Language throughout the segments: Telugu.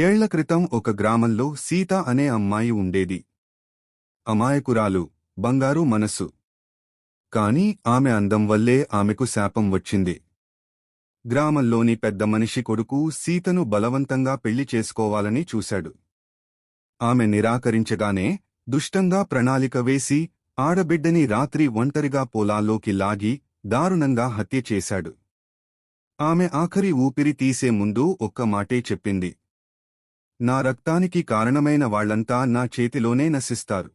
ఏళ్ళ క్రితం ఒక గ్రామంలో సీత అనే అమ్మాయి ఉండేది. అమాయకురాలు బంగారు మనస్సు. కాని ఆమె అందం వల్లే ఆమెకు శాపం వచ్చింది. గ్రామంలోని పెద్ద మనిషి కొడుకు సీతను బలవంతంగా పెళ్ళి చేసుకోవాలని చూశాడు. ఆమె నిరాకరించగానే దుష్టంగా ప్రణాళిక వేసి ఆడబిడ్డని రాత్రి ఒంటరిగా పొలాల్లోకి లాగి దారుణంగా హత్య చేశాడు. ఆమె ఆఖరి ఊపిరి తీసే ముందు ఒక్క మాటే చెప్పింది. నా రక్తానికి కారణమైన వాళ్ళంతా నా చేతిలోనే నశిస్తారు.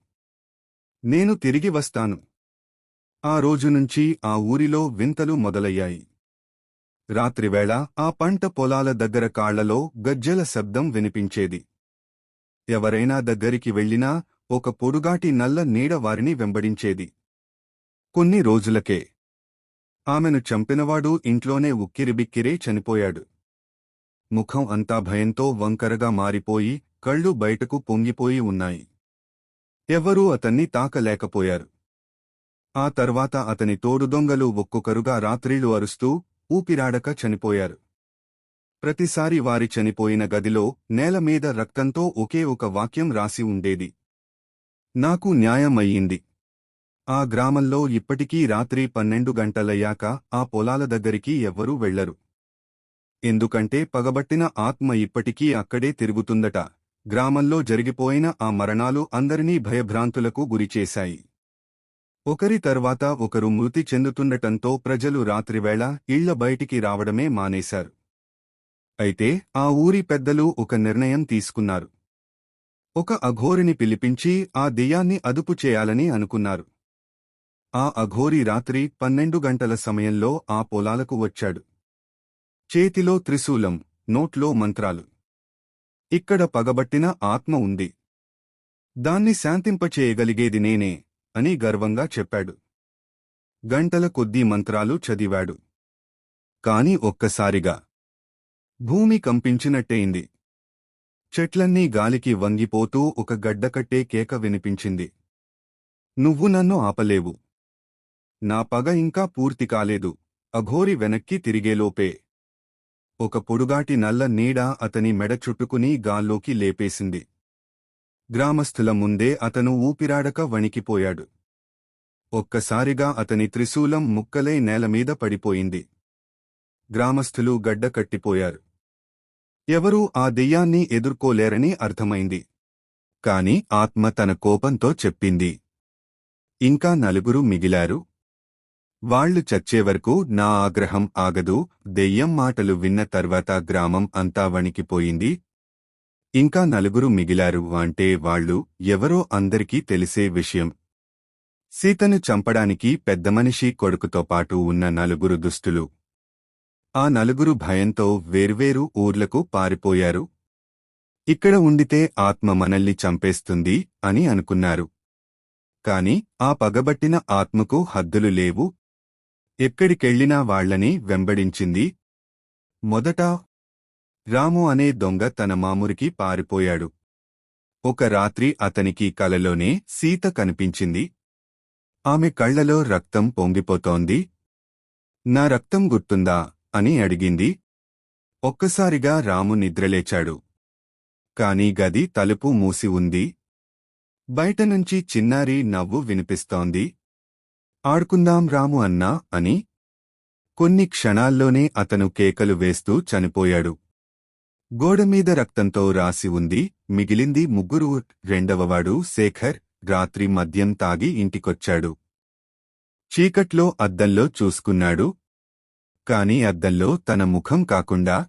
నేను తిరిగి వస్తాను. ఆ రోజు నుంచి ఆ ఊరిలో వింతలు మొదలయ్యాయి. రాత్రివేళ ఆ పంట పొలాల దగ్గర కాళ్ళలో గజ్జల శబ్దం వినిపించేది. ఎవరైనా దగ్గరికి వెళ్ళినా ఒక పొడుగాటి నల్ల నీడ వారిని వెంబడించేది. కొన్ని రోజులకే. ఆమెను చంపినవాడు ఇంట్లోనే ఉక్కిరిబిక్కిరే చనిపోయాడు. ముఖం అంతా భయంతో వంకరగా మారిపోయి కళ్ళు బయటకు పొంగిపోయి ఉన్నాయి. ఎవ్వరూ అతన్ని తాకలేకపోయారు. ఆ తర్వాత అతని తోడుదొంగలు ఒక్కొక్కరుగా రాత్రిళ్ళు అరుస్తూ ఊపిరాడక చనిపోయారు. ప్రతిసారి వారి చనిపోయిన గదిలో నేలమీద రక్తంతో ఒకే ఒక వాక్యం రాసి ఉండేది. నాకు న్యాయం అయ్యింది ఆ గ్రామంలో ఇప్పటికీ రాత్రి పన్నెండు గంటలయ్యాక ఆ పొలాల దగ్గరికి ఎవ్వరూ వెళ్ళరు ఎందుకంటే పగబట్టిన ఆత్మ ఇప్పటికీ అక్కడే తిరుగుతుందట. గ్రామంలో జరిగిపోయిన ఆ మరణాలు అందరినీ భయభ్రాంతులకు గురిచేశాయి ఒకరి తర్వాత ఒకరు మృతి చెందుతుండటంతో ప్రజలు రాత్రివేళ ఇళ్ళ బయటికి రావడమే మానేశారు. అయితే ఆ ఊరి పెద్దలు ఒక నిర్ణయం తీసుకున్నారు. ఒక అఘోరిని పిలిపించి ఆ దెయ్యాన్ని అదుపు చేయాలని అనుకున్నారు. ఆ అఘోరి రాత్రి పన్నెండు గంటల సమయంలో ఆ పొలాలకు వచ్చాడు. చేతిలో త్రిశూలం నోట్లో మంత్రాలు. ఇక్కడ పగబట్టిన ఆత్మ ఉంది. దాన్ని శాంతింపచేయగలిగేది నేనే అని గర్వంగా చెప్పాడు. గంటల కొద్దీ మంత్రాలు చదివాడు. కాని ఒక్కసారిగా భూమి కంపించినట్టయింది. చెట్లన్నీ గాలికి వంగిపోతూ ఒక గడ్డకట్టే కేక వినిపించింది. నువ్వు నన్ను ఆపలేవు. నా పగ ఇంకా పూర్తి కాలేదు. అఘోరి వెనక్కి తిరిగేలోపే ఒక పొడుగాటి నల్ల నీడ అతని మెడ చుట్టుకుని గాల్లోకి లేపేసింది. గ్రామస్థుల ముందే అతను ఊపిరాడక వణికిపోయాడు. ఒక్కసారిగా అతని త్రిశూలం ముక్కలై నేలమీద పడిపోయింది. గ్రామస్థులు గడ్డ కట్టిపోయారు. ఎవరూ ఆ దెయ్యాన్ని ఎదుర్కోలేరని అర్థమైంది. కాని ఆత్మ తన కోపంతో చెప్పింది. ఇంకా నలుగురు మిగిలారు. వాళ్ళు చచ్చేవరకు నా ఆగ్రహం ఆగదు దెయ్యం మాటలు విన్న తర్వాత గ్రామం అంతా వణికిపోయింది. ఇంకా నలుగురు మిగిలారు అంటే వాళ్ళు ఎవరో అందరికీ తెలిసే విషయం. సీతను చంపడానికి పెద్దమనిషి కొడుకుతో పాటు ఉన్న నలుగురు దుస్తులు ఆ నలుగురు భయంతో వేర్వేరు ఊర్లకు పారిపోయారు. ఇక్కడ ఉండితే ఆత్మ మనల్ని చంపేస్తుంది అని అనుకున్నారు. కాని ఆ పగబట్టిన ఆత్మకు హద్దులు లేవు ఎక్కడికెళ్ళినా వాళ్ళని వెంబడించింది. మొదట రాము అనే దొంగ తన మామురికి పారిపోయాడు. ఒక రాత్రి అతనికి కలలోనే సీత కనిపించింది. ఆమె కళ్ళలో రక్తం పొంగిపోతోంది. నా రక్తం గుర్తుందా? అని అడిగింది. ఒక్కసారిగా రాము నిద్రలేచాడు. కాని గది తలుపు మూసి ఉంది. బయటనుంచి చిన్నారి నవ్వు వినిపిస్తోంది. ఆడుకుందాం రాము అన్నా అని కొన్ని క్షణాల్లోనే అతను కేకలు వేస్తూ చనిపోయాడు. గోడమీద రక్తంతో రాసి ఉంది మిగిలింది ముగ్గురు రెండవవాడు శేఖర్ రాత్రి మద్యం తాగి ఇంటికొచ్చాడు. చీకట్లో అద్దంలో చూసుకున్నాడు. కాని అద్దంలో తన ముఖం కాకుండా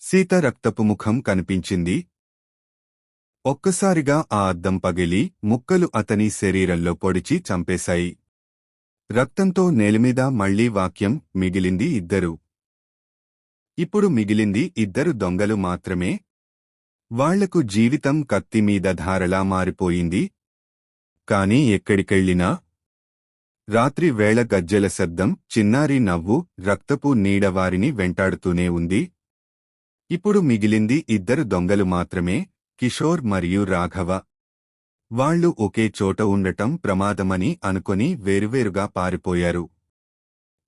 సీత రక్తపు ముఖం కనిపించింది. ఒక్కసారిగా ఆ అద్దం పగిలి ముక్కలు అతని శరీరంలో పొడిచి చంపేశాయి. రక్తంతో నేలమీద మళ్ళీ వాక్యం మిగిలింది ఇద్దరు. ఇప్పుడు మిగిలింది ఇద్దరు దొంగలు మాత్రమే. వాళ్ళకు జీవితం కత్తిమీద ధారలా మారిపోయింది. కాని ఎక్కడికెళ్ళినా రాత్రి వేళ గజ్జెల శబ్దం చిన్నారి నవ్వు రక్తపు నీడవారిని వెంటాడుతూనే ఉంది. ఇప్పుడు మిగిలింది ఇద్దరు దొంగలు మాత్రమే కిషోర్ మరియు రాఘవ. వాళ్ళు ఒకే చోట ఉండటం ప్రమాదమని అనుకొని వేరువేరుగా పారిపోయారు.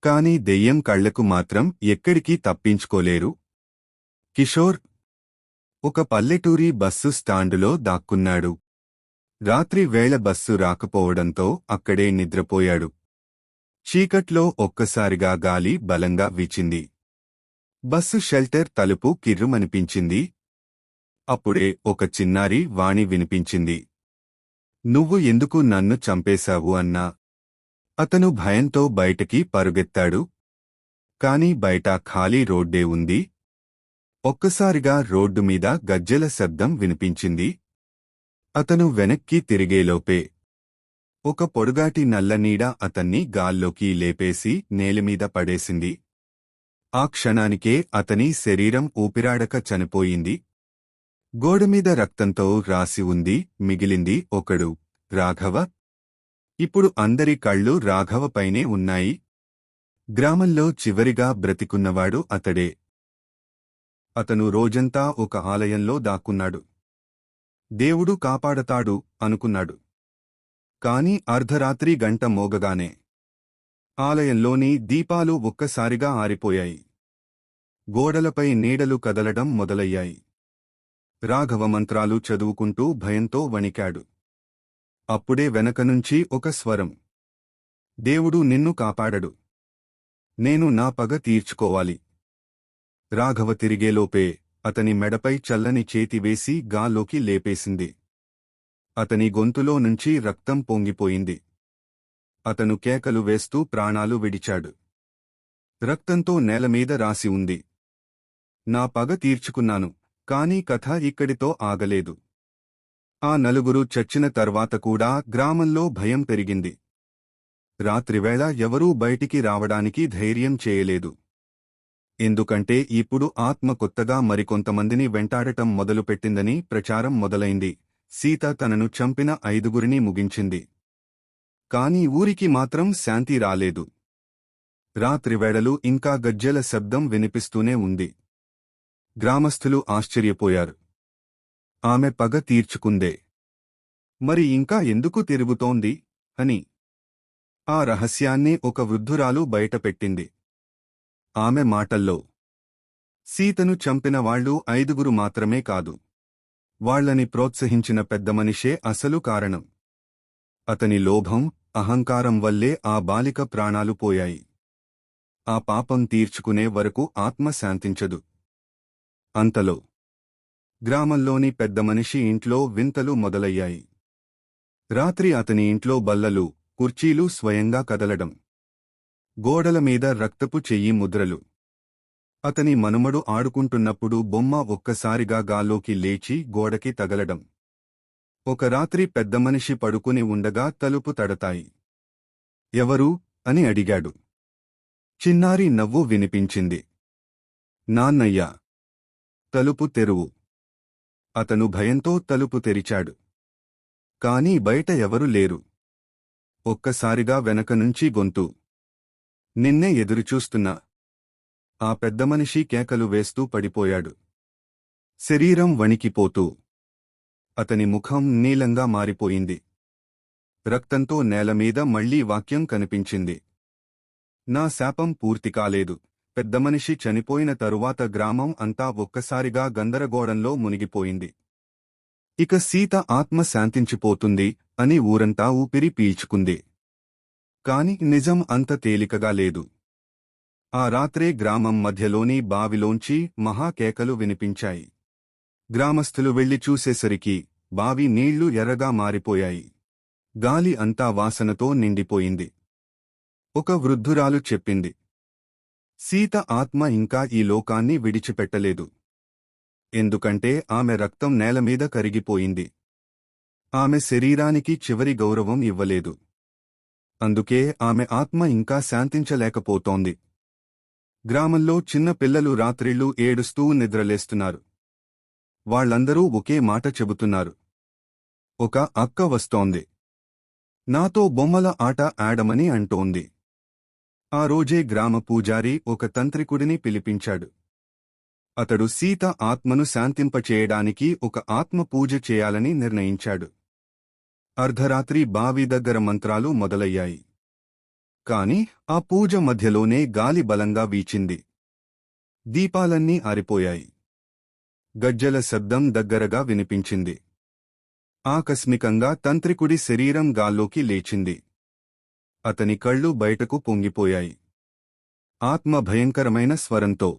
కాని దెయ్యం కళ్ళకు మాత్రం ఎక్కడికీ తప్పించుకోలేరు. కిషోర్ ఒక పల్లెటూరి బస్సు స్టాండులో దాక్కున్నాడు. రాత్రి వేళ బస్సు రాకపోవడంతో అక్కడే నిద్రపోయాడు. చీకట్లో ఒక్కసారిగా గాలి బలంగా వీచింది. బస్సు షెల్టర్ తలుపు కిర్రుమనిపించింది. అప్పుడే ఒక చిన్నారి వాణి వినిపించింది. నువ్వు ఎందుకు నన్ను చంపేశావు అన్నా? అతను భయంతో బయటకి పరుగెత్తాడు. కాని బయట ఖాళీ రోడ్డే ఉంది. ఒక్కసారిగా రోడ్డు మీద గజ్జెల శబ్దం వినిపించింది. అతను వెనక్కి తిరిగేలోపే ఒక పొడుగాటి నల్లనీడ అతన్ని గాల్లోకి లేపేసి నేలమీద పడేసింది. ఆ క్షణానికే అతని శరీరం ఊపిరాడక చనిపోయింది. గోడమీద రక్తంతో రాసి ఉంది మిగిలింది ఒకడు. రాఘవ? ఇప్పుడు అందరి కళ్ళు రాఘవపైనే ఉన్నాయి. గ్రామంలో చివరిగా బ్రతికున్నవాడు అతడే. అతను రోజంతా ఒక ఆలయంలో దాక్కున్నాడు. దేవుడు కాపాడతాడు అనుకున్నాడు. కాని అర్ధరాత్రి గంట మోగగానే. ఆలయంలోని దీపాలు ఒక్కసారిగా ఆరిపోయాయి. గోడలపై నీడలు కదలడం మొదలయ్యాయి. రాఘవ మంత్రాలు చదువుకుంటూ భయంతో వణికాడు. అప్పుడే వెనకనుంచి ఒక స్వరం. దేవుడు నిన్ను కాపాడడు. నేను నా పగ తీర్చుకోవాలి. రాఘవ తిరిగేలోపే అతని మెడపై చల్లని చేతి వేసి గాల్లోకి లేపేసింది. అతని గొంతులో నుంచి రక్తం పొంగిపోయింది. అతను కేకలు వేస్తూ ప్రాణాలు విడిచాడు. రక్తంతో నేలమీద రాసి ఉంది. నా పగ తీర్చుకున్నాను. కానీ కథ ఇక్కడితో ఆగలేదు. ఆ నలుగురు చచ్చిన తర్వాత కూడా గ్రామంలో భయం పెరిగింది. రాత్రివేళ ఎవరూ బయటికి రావడానికి ధైర్యం చేయలేదు. ఎందుకంటే ఇప్పుడు ఆత్మ కొత్తగా మరికొంతమందిని వెంటాడటం మొదలుపెట్టిందని ప్రచారం మొదలైంది. సీత తనను చంపిన ఐదుగురిని ముగించింది. కాని ఊరికి మాత్రం శాంతి రాలేదు. రాత్రివేళలు ఇంకా గజ్జెల శబ్దం వినిపిస్తూనే ఉంది. గ్రామస్థులు ఆశ్చర్యపోయారు. ఆమె పగ తీర్చుకుందే. మరి ఇంకా ఎందుకు తిరుగుతోంది? అని. ఆ రహస్యాన్ని ఒక వృద్ధురాలు బయటపెట్టింది. ఆమె మాటల్లో సీతను చంపిన వాళ్ళు ఐదుగురు మాత్రమే కాదు. వాళ్ళని ప్రోత్సహించిన పెద్ద మనిషే అసలు కారణం. అతని లోభం అహంకారం వల్లే ఆ బాలిక ప్రాణాలు పోయాయి. ఆ పాపం తీర్చుకునే వరకు ఆత్మ శాంతించదు. అంతలో గ్రామంలోని పెద్ద మనిషి ఇంట్లో వింతలు మొదలయ్యాయి. రాత్రి అతని ఇంట్లో బల్లలు కుర్చీలు స్వయంగా కదలడం. గోడల మీద రక్తపు చెయ్యి ముద్రలు. అతని మనుమడు ఆడుకుంటున్నప్పుడు బొమ్మ ఒక్కసారిగా గాల్లోకి లేచి గోడకి తగలడం. ఒక రాత్రి పెద్ద మనిషి పడుకుని ఉండగా తలుపు తడతాయి. ఎవరు? అని అడిగాడు. చిన్నారి నవ్వు వినిపించింది. నాన్నయ్యా తలుపు తెరువు. అతను భయంతో తలుపు తెరిచాడు. కాని బయట ఎవరు లేరు. ఒక్కసారిగా వెనక నుంచి గొంతు. నిన్నే ఎదురుచూస్తున్నా. ఆ పెద్దమనిషి కేకలు వేస్తూ పడిపోయాడు. శరీరం వణికిపోతూ. అతని ముఖం నీలంగా మారిపోయింది. రక్తంతో నేలమీద మళ్ళీ వాక్యం కనిపించింది. నా శాపం పూర్తి కాలేదు. పెద్దమనిషి చనిపోయిన తరువాత గ్రామం అంతా ఒక్కసారిగా గందరగోళంలో మునిగిపోయింది. ఇక సీత ఆత్మ శాంతించిపోతుంది అని ఊరంతా ఊపిరి పీల్చుకుంది. కాని నిజం అంత తేలికగా లేదు. ఆ రాత్రే గ్రామం మధ్యలోని బావిలోంచి మహాకేకలు వినిపించాయి. గ్రామస్థులు వెళ్ళి చూసేసరికి బావి నీళ్ళు ఎర్రగా మారిపోయాయి. గాలి అంతా వాసనతో నిండిపోయింది. ఒక వృద్ధురాలు చెప్పింది సీత ఆత్మ ఇంకా ఈ లోకాన్ని విడిచిపెట్టలేదు. ఎందుకంటే ఆమె రక్తం నేలమీద కరిగిపోయింది. ఆమె శరీరానికి చివరి గౌరవం ఇవ్వలేదు. అందుకే ఆమె ఆత్మ ఇంకా శాంతించలేకపోతోంది. గ్రామంలో చిన్న పిల్లలు రాత్రిళ్ళు ఏడుస్తూ నిద్రలేస్తున్నారు. వాళ్ళందరూ ఒకే మాట చెబుతున్నారు. ఒక అక్క వస్తోంది. నాతో బొమ్మల ఆట ఆడమని అంటోంది. ఆ రోజే గ్రామ పూజారి ఒక తంత్రికుడిని పిలిపించాడు. అతడు సీత ఆత్మను శాంతింపచేయడానికి ఒక ఆత్మ పూజ చేయాలని నిర్ణయించాడు. అర్ధరాత్రి బావి దగ్గర మంత్రాలు మొదలయ్యాయి. కాని ఆ పూజ మధ్యలోనే గాలి బలంగా వీచింది. దీపాలన్నీ ఆరిపోయాయి. గజ్జల శబ్దం దగ్గరగా వినిపించింది. ఆకస్మికంగా తంత్రికుడి శరీరం గాల్లోకి లేచింది. అతని కళ్ళు బయటకు పొంగిపోయాయి. ఆత్మ భయంకరమైన స్వరంతో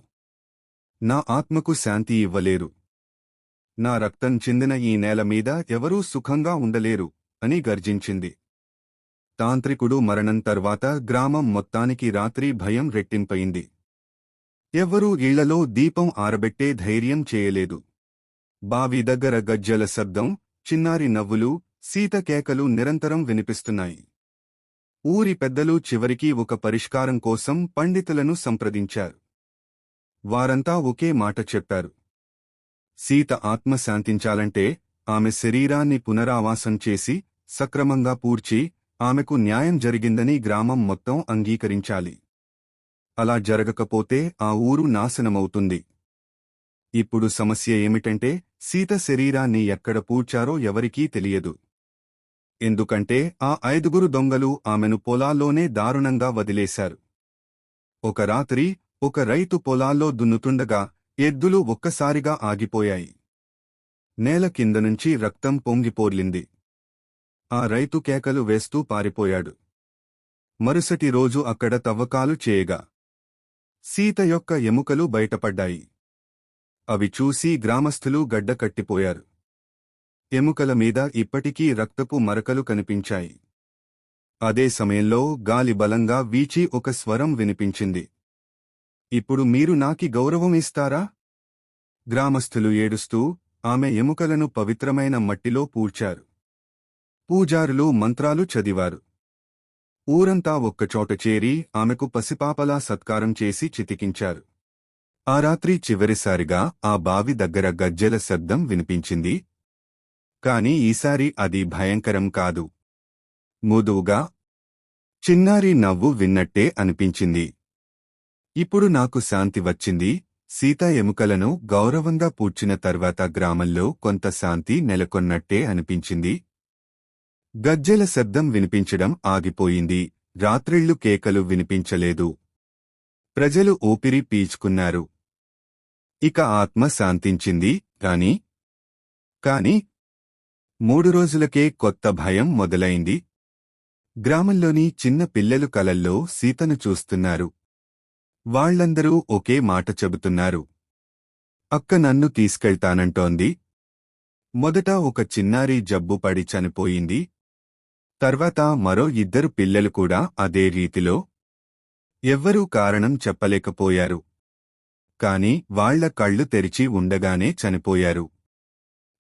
నా ఆత్మకు శాంతి ఇవ్వలేరు. నా రక్తం చెందిన ఈ నేల మీద ఎవరూ సుఖంగా ఉండలేరు అని గర్జించింది. తాంత్రికుడు మరణం తర్వాత గ్రామం మొత్తానికి రాత్రి భయం రెట్టింపయింది. ఎవ్వరూ ఇళ్ళలో దీపం ఆరబెట్టే ధైర్యం చేయలేదు. బావి దగ్గర గజ్జల శబ్దం చిన్నారి నవ్వులు సీత కేకలు నిరంతరం వినిపిస్తున్నాయి. ఊరి పెద్దలు చివరికి ఒక పరిష్కారం కోసం పండితులను సంప్రదించారు. వారంతా ఒకే మాట చెప్పారు. సీత ఆత్మ శాంతించాలంటే ఆమె శరీరాన్ని పునరావాసం చేసి సక్రమంగా పూడ్చి ఆమెకు న్యాయం జరిగిందని గ్రామం మొత్తం అంగీకరించాలి. అలా జరగకపోతే ఆ ఊరు నాశనమవుతుంది. ఇప్పుడు సమస్య ఏమిటంటే సీత శరీరాన్ని ఎక్కడ పూడ్చారో ఎవరికీ తెలియదు. ఎందుకంటే ఆ ఐదుగురు దొంగలు ఆమెను పొలాల్లోనే దారుణంగా వదిలేశారు. ఒక రాత్రి ఒక రైతు పొలాల్లో దున్నుతుండగా ఎద్దులు ఒక్కసారిగా ఆగిపోయాయి. నేల కింద నుంచి రక్తం పొంగిపోర్లింది. ఆ రైతు కేకలు వేస్తూ పారిపోయాడు. మరుసటి రోజు అక్కడ తవ్వకాలు చేయగా సీత యొక్క ఎముకలు బయటపడ్డాయి. అవి చూసి గ్రామస్థులు గడ్డకట్టిపోయారు ఎముకల మీద ఇప్పటికీ రక్తపు మరకలు కనిపించాయి. అదే సమయంలో గాలి బలంగా వీచి ఒక స్వరం వినిపించింది. ఇప్పుడు మీరు నాకి గౌరవం ఇస్తారా? గ్రామస్థులు ఏడుస్తూ ఆమె ఎముకలను పవిత్రమైన మట్టిలో పూడ్చారు. పూజారులు మంత్రాలు చదివారు. ఊరంతా ఒక్కచోట చేరి ఆమెకు పసిపాపలా సత్కారం చేసి చితికించారు. ఆ రాత్రి చివరిసారిగా ఆ బావి దగ్గర గజ్జెల శబ్దం వినిపించింది. కాని ఈసారి అది భయంకరం కాదు. మృదువుగా చిన్నారి నవ్వు విన్నట్టే అనిపించింది. ఇప్పుడు నాకు శాంతి వచ్చింది. సీత ఎముకలను గౌరవంగా పూడ్చిన తర్వాత గ్రామంలో కొంత శాంతి నెలకొన్నట్టే అనిపించింది. గజ్జెల శబ్దం వినిపించడం ఆగిపోయింది. రాత్రిళ్ళు కేకలు వినిపించలేదు. ప్రజలు ఊపిరి పీల్చుకున్నారు. ఇక ఆత్మ శాంతించింది. కాని కాని మూడు రోజులకే కొత్త భయం మొదలైంది. గ్రామంలోని చిన్న పిల్లలు కలల్లో సీతను చూస్తున్నారు. వాళ్ళందరూ ఒకే మాట చెబుతున్నారు. అక్క నన్ను తీసుకెళ్తానంటోంది. మొదట ఒక చిన్నారి జబ్బు పడి చనిపోయింది. తర్వాత మరో ఇద్దరు పిల్లలు కూడా అదే రీతిలో ఎవ్వరూ కారణం చెప్పలేకపోయారు. కాని వాళ్ళ కళ్ళు తెరిచి ఉండగానే చనిపోయారు.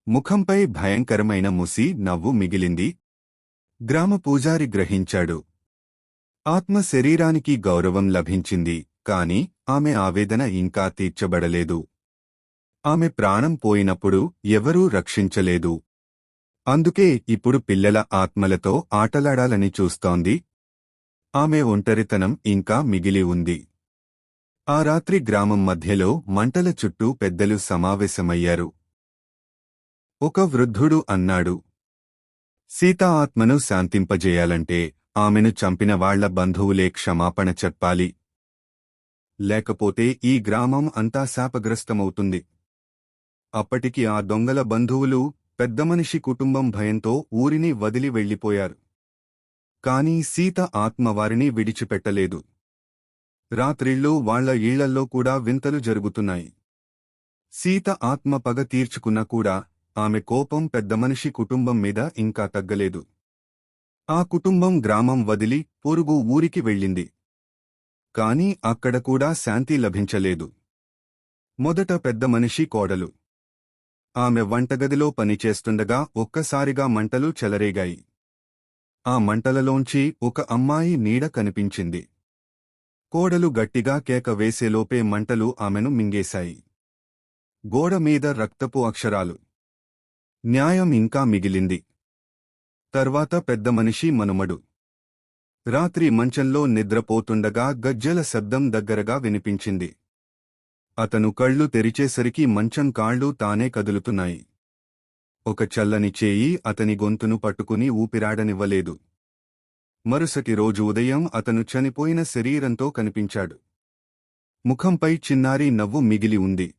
ముఖంపై భయంకరమైన ముసి నవ్వు మిగిలింది. గ్రామ పూజారి గ్రహించాడు. ఆత్మ శరీరానికి గౌరవం లభించింది కాని ఆమె ఆవేదన ఇంకా తీర్చబడలేదు. ఆమె ప్రాణం పోయినప్పుడు ఎవరూ రక్షించలేదు. అందుకే ఇప్పుడు పిల్లల ఆత్మలతో ఆటలాడాలని చూస్తోంది. ఆమె ఒంటరితనం ఇంకా మిగిలి ఉంది. ఆ రాత్రి గ్రామం మధ్యలో మంటల చుట్టూ పెద్దలు సమావేశమయ్యారు. ఒక వృద్ధుడు అన్నాడు. సీతా ఆత్మను శాంతింపజేయాలంటే ఆమెను చంపిన వాళ్ళ బంధువులే క్షమాపణ చెప్పాలి. లేకపోతే ఈ గ్రామం అంతా శాపగ్రస్తమవుతుంది. అప్పటికి ఆ దొంగల బంధువులు పెద్దమనిషి కుటుంబం భయంతో ఊరిని వదిలి వెళ్ళిపోయారు కాని సీత ఆత్మ వారిని విడిచిపెట్టలేదు. రాత్రిళ్ళు వాళ్ళ ఈళ్ళల్లో కూడా వింతలు జరుగుతున్నాయి. సీత ఆత్మ పగ తీర్చుకున్నా కూడా ఆమె కోపం పెద్దమనిషి కుటుంబం మీద ఇంకా తగ్గలేదు. ఆ కుటుంబం గ్రామం వదిలి పొరుగు ఊరికి వెళ్ళింది. కాని అక్కడ కూడా శాంతి లభించలేదు. మొదట పెద్ద మనిషి కోడలు. ఆమె వంటగదిలో పనిచేస్తుండగా ఒక్కసారిగా మంటలు చెలరేగాయి. ఆ మంటలలోంచి ఒక అమ్మాయి నీడ కనిపించింది. కోడలు గట్టిగా కేక వేసేలోపే మంటలు ఆమెను మింగేశాయి. గోడ మీద రక్తపు అక్షరాలు. న్యాయం ఇంకా మిగిలింది. తర్వాత పెద్ద మనిషి మనుమడు. రాత్రి మంచంలో నిద్రపోతుండగా గజ్జల శబ్దం దగ్గరగా వినిపించింది. అతను కళ్ళు తెరిచేసరికి మంచం కాళ్ళు తానే కదులుతున్నాయి. ఒక చల్లని చేయి అతని గొంతును పట్టుకుని ఊపిరాడనివ్వలేదు. మరుసటి రోజు ఉదయం అతను చనిపోయిన శరీరంతో కనిపించాడు. ముఖంపై చిన్నారి నవ్వు మిగిలి ఉంది.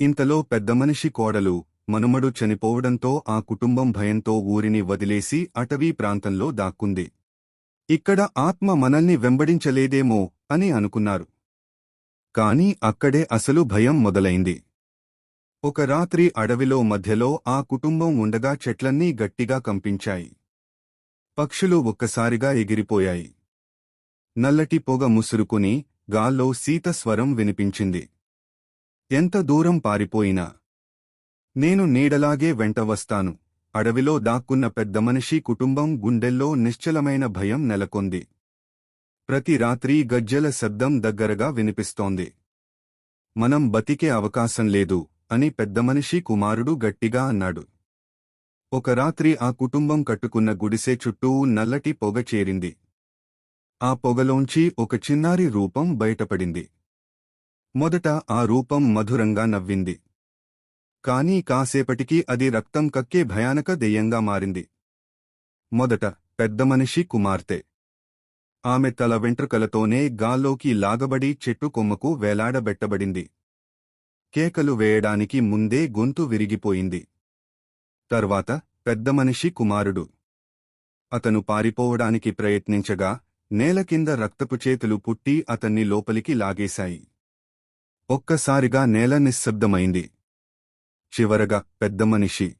ఇంతలో పెద్దమనిషి కోడలు మనుమడు చనిపోవడంతో ఆ కుటుంబం భయంతో ఊరిని వదిలేసి అటవీ ప్రాంతంలో దాక్కుంది. ఇక్కడ ఆత్మ మనల్ని వెంబడించలేదేమో అని అనుకున్నారు. కాని అక్కడే అసలు భయం మొదలైంది. ఒక రాత్రి అడవిలో మధ్యలో ఆ కుటుంబం ఉండగా చెట్లన్నీ గట్టిగా కంపించాయి. పక్షులు ఒక్కసారిగా ఎగిరిపోయాయి. నల్లటి పొగ ముసురుకుని గాల్లో సీత స్వరం వినిపించింది. ఎంత దూరం పారిపోయినా నేను నీడలాగే వెంట వస్తాను అడవిలో దాక్కున్న పెద్దమనిషి కుటుంబం గుండెల్లో నిశ్చలమైన భయం నెలకొంది. ప్రతి రాత్రి గజ్జెల శబ్దం దగ్గరగా వినిపిస్తోంది. మనం బతికే అవకాశం లేదు అని పెద్దమనిషి కుమారుడు గట్టిగా అన్నాడు. ఒక రాత్రి ఆ కుటుంబం కట్టుకున్న గుడిసె చుట్టూ నల్లటి పొగ చేరింది. ఆ పొగలోంచి ఒక చిన్నారి రూపం బయటపడింది. మొదట ఆ రూపం మధురంగా నవ్వింది. కానీ కాసేపటికి అది రక్తం కక్కే భయానక దెయ్యంగా మారింది. మొదట పెద్దమనిషి కుమార్తె. ఆమె తల వెంట్రుకలతోనే గాల్లోకి లాగబడి చెట్టు కొమ్మకు వేలాడబెట్టబడింది. కేకలు వేయడానికి ముందే గొంతు విరిగిపోయింది. తర్వాత పెద్దమనిషి కుమారుడు. అతను పారిపోవడానికి ప్రయత్నించగా నేల కింద రక్తపు చేతులు పుట్టి అతన్ని లోపలికి లాగేశాయి. ఒక్కసారిగా నేల నిశ్శబ్దమైంది. చివరగా పెద్దమనిషి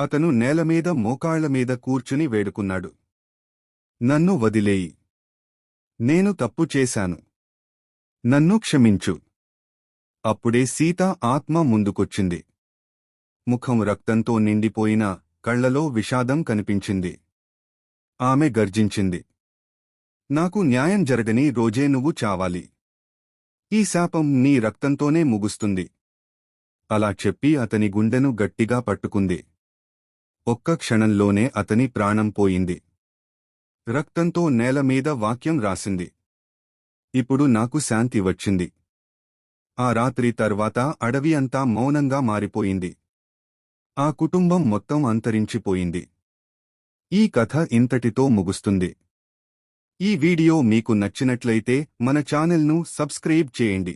అతను నేలమీద మోకాళ్ళమీద కూర్చుని వేడుకున్నాడు. నన్ను వదిలేయి. నేను తప్పు చేశాను. నన్ను క్షమించు. అప్పుడే సీత ఆత్మ ముందుకొచ్చింది. ముఖం రక్తంతో నిండిపోయిన కళ్ళలో విషాదం కనిపించింది. ఆమె గర్జించింది. నాకు న్యాయం జరగని రోజే నువ్వు చావాలి. ఈ శాపం నీ రక్తంతోనే ముగుస్తుంది. అలా చెప్పి అతని గుండెను గట్టిగా పట్టుకుంది. ఒక్క క్షణంలోనే అతని ప్రాణం పోయింది. రక్తంతో నేలమీద వాక్యం రాసింది. ఇప్పుడు నాకు శాంతి వచ్చింది. ఆ రాత్రి తర్వాత అడవి అంతా మౌనంగా మారిపోయింది. ఆ కుటుంబం మొత్తం అంతరించిపోయింది. ఈ కథ ఇంతటితో ముగుస్తుంది. ఈ వీడియో మీకు నచ్చినట్లయితే మన ఛానల్ను సబ్స్క్రైబ్ చేయండి.